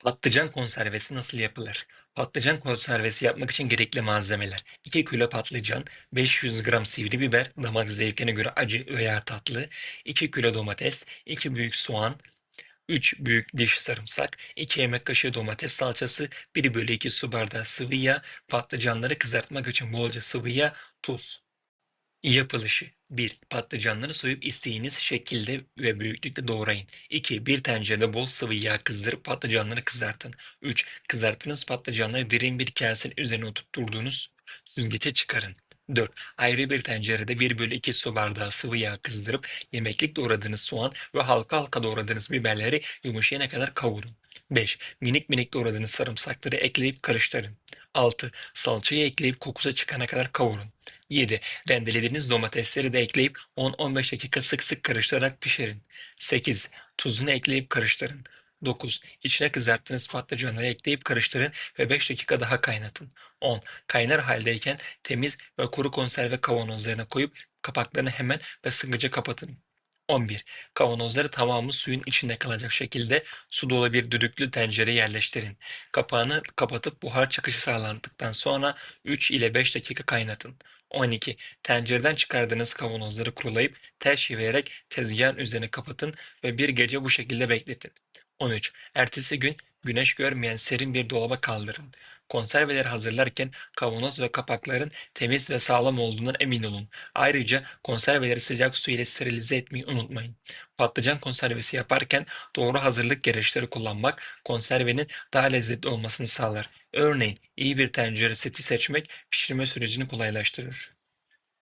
Patlıcan konservesi nasıl yapılır? Patlıcan konservesi yapmak için gerekli malzemeler: 2 kilo patlıcan, 500 gram sivri biber, damak zevkine göre acı veya tatlı, 2 kilo domates, 2 büyük soğan, 3 büyük diş sarımsak, 2 yemek kaşığı domates salçası, 1 bölü 2 su bardağı sıvı yağ, patlıcanları kızartmak için bolca sıvı yağ, tuz. Yapılışı 1. Patlıcanları soyup istediğiniz şekilde ve büyüklükte doğrayın. 2. Bir tencerede bol sıvı yağ kızdırıp patlıcanları kızartın. 3. Kızarttığınız patlıcanları derin bir kasenin üzerine oturtturduğunuz süzgece çıkarın. 4. Ayrı bir tencerede 1 bölü 2 su bardağı sıvı yağ kızdırıp yemeklik doğradığınız soğan ve halka halka doğradığınız biberleri yumuşayana kadar kavurun. 5. Minik minik doğradığınız sarımsakları ekleyip karıştırın. 6. Salçayı ekleyip kokusu çıkana kadar kavurun. 7. Rendelediğiniz domatesleri de ekleyip 10-15 dakika sık sık karıştırarak pişirin. 8. Tuzunu ekleyip karıştırın. 9. İçine kızarttığınız patlıcanları ekleyip karıştırın ve 5 dakika daha kaynatın. 10. Kaynar haldeyken temiz ve kuru konserve kavanozlarına koyup kapaklarını hemen ve sıkıca kapatın. 11. Kavanozları tamamı suyun içinde kalacak şekilde su dolu bir düdüklü tencereye yerleştirin. Kapağını kapatıp buhar çıkışı sağlandıktan sonra 3 ile 5 dakika kaynatın. 12. Tencereden çıkardığınız kavanozları kurulayıp ters çevirerek tezgahın üzerine kapatın ve bir gece bu şekilde bekletin. 13. Ertesi gün güneş görmeyen serin bir dolaba kaldırın. Konserveleri hazırlarken kavanoz ve kapakların temiz ve sağlam olduğundan emin olun. Ayrıca konserveleri sıcak su ile sterilize etmeyi unutmayın. Patlıcan konservesi yaparken doğru hazırlık gereçleri kullanmak konservenin daha lezzetli olmasını sağlar. Örneğin iyi bir tencere seti seçmek pişirme sürecini kolaylaştırır.